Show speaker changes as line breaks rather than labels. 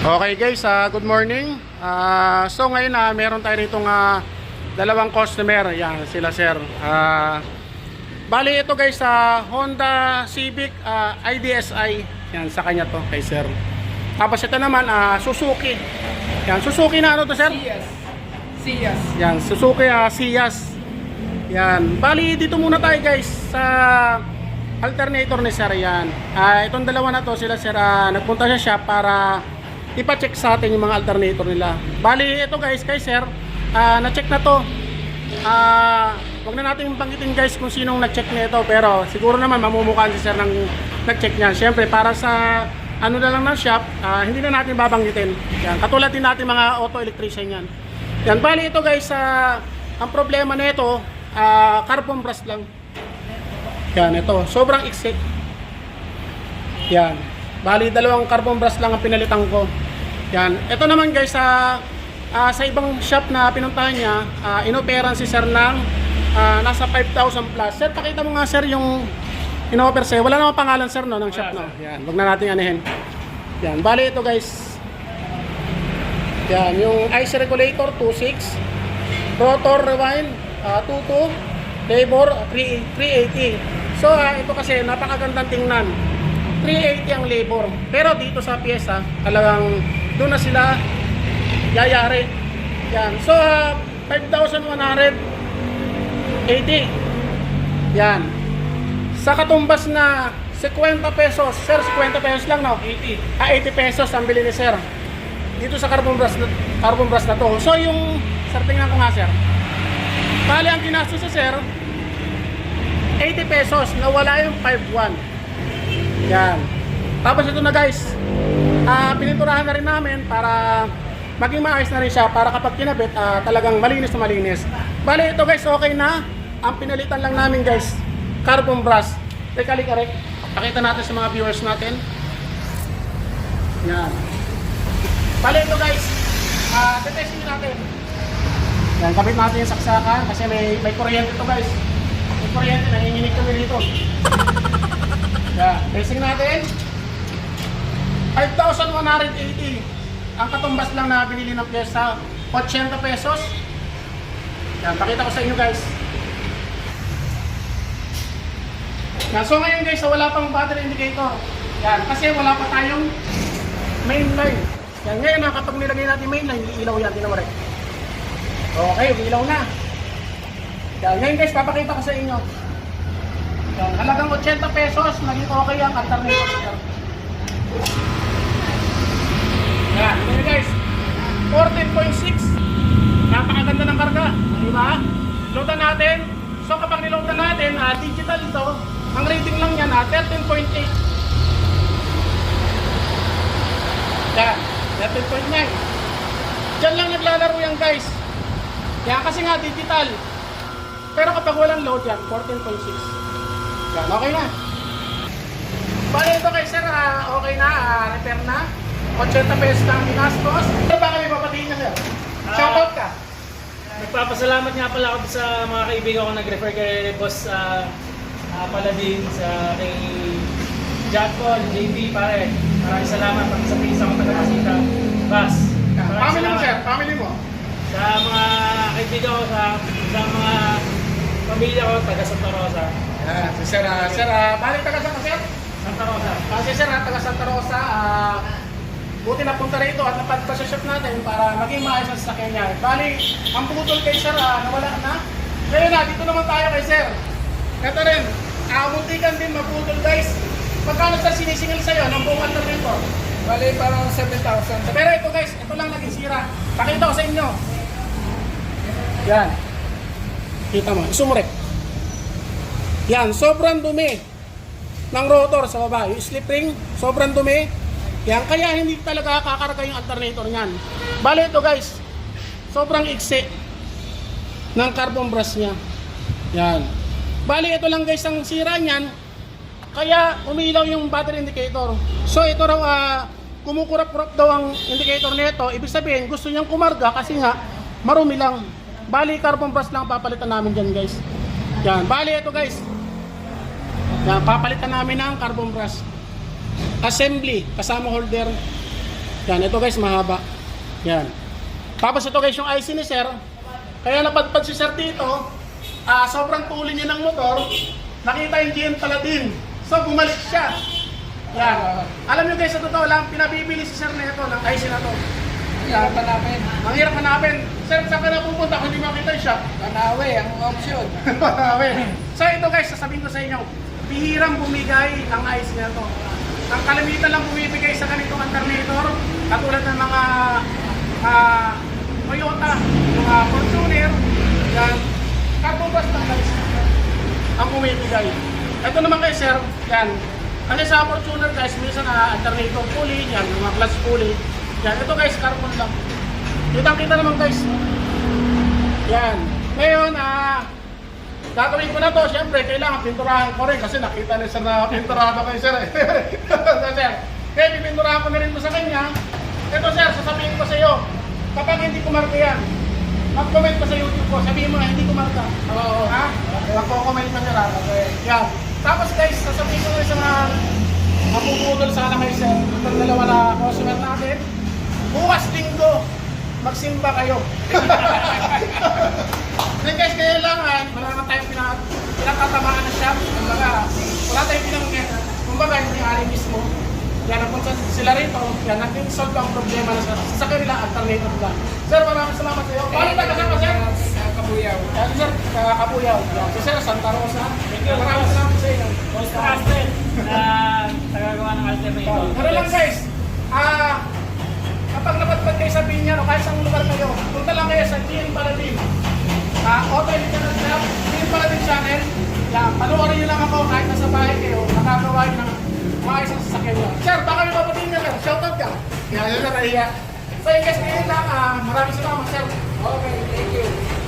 Okay guys, ah, good morning. Ah, so ngayon na meron tayo rito nga dalawang customer. Yan, sila sir. Ah, bali ito guys sa Honda Civic ah, IDSI. Yan sa kanya to kay sir. Tapos ito naman ah, Suzuki. Yan, Suzuki na ano to sir?
Siyas. Siyas.
Yan, Suzuki uh, Sias. Yan. Bali, dito muna tayo guys sa alternator ni Sir yan. Ah, itong dalawa na to sila Sir ah, nagpunta siya shop para ipa-check sa atin yung mga alternator nila. Bali, ito guys kay Sir, ah, na-check na to. Ah, wag na natin banggitin guys kung sinong nag-check nito pero siguro naman mamumukhaan si Sir ng nag-check niya. Siyempre para sa ano na lang ng shop, ah, hindi na natin babanggitin. Yan, katulad din natin mga auto electrician yan. Yan, bali ito guys, ah, ang problema na ito, ah, carbon brush lang. Yan, ito, sobrang iksik. Yan. Bali, dalawang carbon brush lang ang pinalitan ko. Yan. Ito naman guys, sa ah, sa ibang shop na pinuntahan niya, ah, inoperan si sir ng ah, nasa 5,000 plus. Sir, pakita mo nga sir yung inoper sa'yo. Wala namang pangalan sir no, ng shop no. Yan, wag na natin anihin. Yan. Bali, ito guys, yan, yung ice regulator 26, rotor rewind ah, 22, labor 3 380. So ah, ito kasi napakagandang tingnan. 380 ang labor. Pero dito sa pyesa, talagang doon na sila yayari. Yan. So ah, 5,180. Yan. Sa katumbas na 50 pesos, sir, 50 pesos lang, no? 80. Ah, 80 pesos ang bili ni sir dito sa carbon brush na, carbon brush na to. So yung sir tingnan ko nga sir. Bali ang ginastos sa sir 80 pesos nawala yung 51. Yan. Tapos ito na guys. Ah pininturahan na rin namin para maging maayos na rin siya para kapag kinabit ah, talagang malinis na malinis. Bali ito guys okay na. Ang pinalitan lang namin guys carbon brush. Teka lika rek. Pakita natin sa mga viewers natin. Yan. Bali ito guys, ah tetesting natin. Yan, kabit natin yung saksakan kasi may may kuryente to guys. May kuryente, nanginginig kami dito. Yan, testing natin. 5,180. Ang katumbas lang na binili ng pyesa, 80 pesos. Yan, pakita ko sa inyo guys. Yan, so ngayon guys, wala pang battery indicator. Yan, kasi wala pa tayong main line. Yan ngayon na kapag nilagay natin main line, ilaw yan, tinan mo rin. Okay, ilaw na. Yan, ngayon guys, papakita ko sa inyo. Yan, halagang 80 pesos, naging okay ang alternator. Yan, yun guys. 14.6. Napakaganda ng karga. Di ba? Loadan natin. So kapag niloadan natin, ah, digital ito, ang rating lang yan, ah, 13.8. Yan, 13.9. Diyan lang naglalaro yan guys. Yan kasi nga digital. Pero kapag walang load yan, 14.6. Yan, okay na. Bale ito kay sir, ah, okay na, ah, repair na. 80 pesos lang ginastos. Ano ba kami papatiin niya sir? Shoutout ka.
Nagpapasalamat nga pala ako sa mga kaibigan ko nag-refer kay Boss uh, uh, Paladin sa kay Jack Paul, JB, pare. Maraming salamat pag sa pisa ko taga Masita. Bas.
Family mo sir, family mo.
Sa mga kaibigan ko, sa, sa mga pamilya ko, taga Santa Rosa.
Yan, si sir, ah, sir, ah, balik taga ka sir?
Santa Rosa.
Ah, si sir, taga Santa Rosa, ah, buti na punta rito at napadpa sa shop natin para maging maayos ang sasakyan niya. Bali, ang putol kay sir, ah, nawala na. Ngayon na, dito naman tayo kay sir. Ito rin, ah, muntikan din maputol guys. Magkano sa sinisingil sa'yo ng buong alternator?
Bali, parang 7,000.
Pero ito guys, ito lang naging sira. Pakita ko sa inyo. Yan. Kita mo, isumurek. Yan, sobrang dumi ng rotor sa baba. Yung slip ring, sobrang dumi. Yan, kaya hindi talaga kakarga yung alternator niyan. Bale ito guys, sobrang iksi ng carbon brush niya. Yan. Bali ito lang guys ang sira niyan. Kaya umilaw yung battery indicator. So ito raw ah, kumukurap-kurap daw ang indicator nito. Ibig sabihin gusto niyang kumarga kasi nga marumi lang. Bali carbon brush lang papalitan namin diyan guys. Yan, bali ito guys. Yan, papalitan namin ng carbon brush. Assembly, kasama holder. Yan, ito guys, mahaba. Yan. Tapos ito guys, yung IC ni sir. Kaya napadpad si sir dito. Ah, sobrang tuloy niya ng motor. Nakita yung GM Paladin. So, bumalik siya. Yan. Alam niyo guys, sa totoo lang, pinabibili si sir na ito ng IC na to.
Hirap namin.
Ang hirap hanapin. Sir, saan ka na pupunta kung hindi makita yung shop?
Manawe, ang option.
Marami. so ito guys, sasabihin ko sa inyo, bihirang bumigay ang ice na to. Ang kalimitan lang bumibigay sa ganitong alternator, katulad ng mga ah, Toyota, mga Fortuner, yan, carbon na guys, ang bumibigay. Ito naman kay sir, yan, kasi sa Fortuner guys, minsan na alternator pulley, yan, mga clutch pulley, yan, ito guys, carbon lang. Kitang kita naman guys, yan. Ngayon, ah, gagawin ko na to, siyempre, kailangan pinturahan ko rin kasi nakita ni sir na pinturado kay sir eh. sir, kaya pipinturahan ko na rin to sa kanya. Ito sir, sasabihin ko sa iyo, kapag hindi ko marka yan, mag-comment ko sa YouTube ko, sabihin mo na hindi ko marka.
Oo.
Ha? Magko-comment ka nila. Yan. Tapos guys, sasabihin ko na sa mga mapuputol sana kay sir, itong dalawa na customer natin, bukas linggo, magsimba kayo. Then guys, kailangan, wala naman tayong pinaka, pinakatamaan na siya. Kumbaga, wala tayong pinang, kumbaga, yung may-ari mismo. Yan, napunta sila rito, yan, nag-solve ang problema na sa, sa kanila, alternative lang. Sir, maraming salamat sa iyo. Paano kasama, sir?
Sa Kabuyaw.
Yan, sir, kakabuyaw. Si sir, Santa Rosa. Maraming salamat sa inyo.
Boss Castle, na tagagawa ng alternator.
Ano lang guys, ah, kapag napadpad kayo sa Binyan o kahit saan lugar kayo, punta lang kayo sa GN Paladin. Ah, Auto Electronic Shop, GN Paladin Channel. Yan, panoorin nyo lang ako kahit nasa bahay kayo, nakagawa nyo ng mga isang sasakyan nyo. Sir, baka may papatiin nyo sir, shoutout ka. Yan, yun na nahiya. So yun guys, ngayon lang, ah, maraming salamat sir.
Okay, thank you.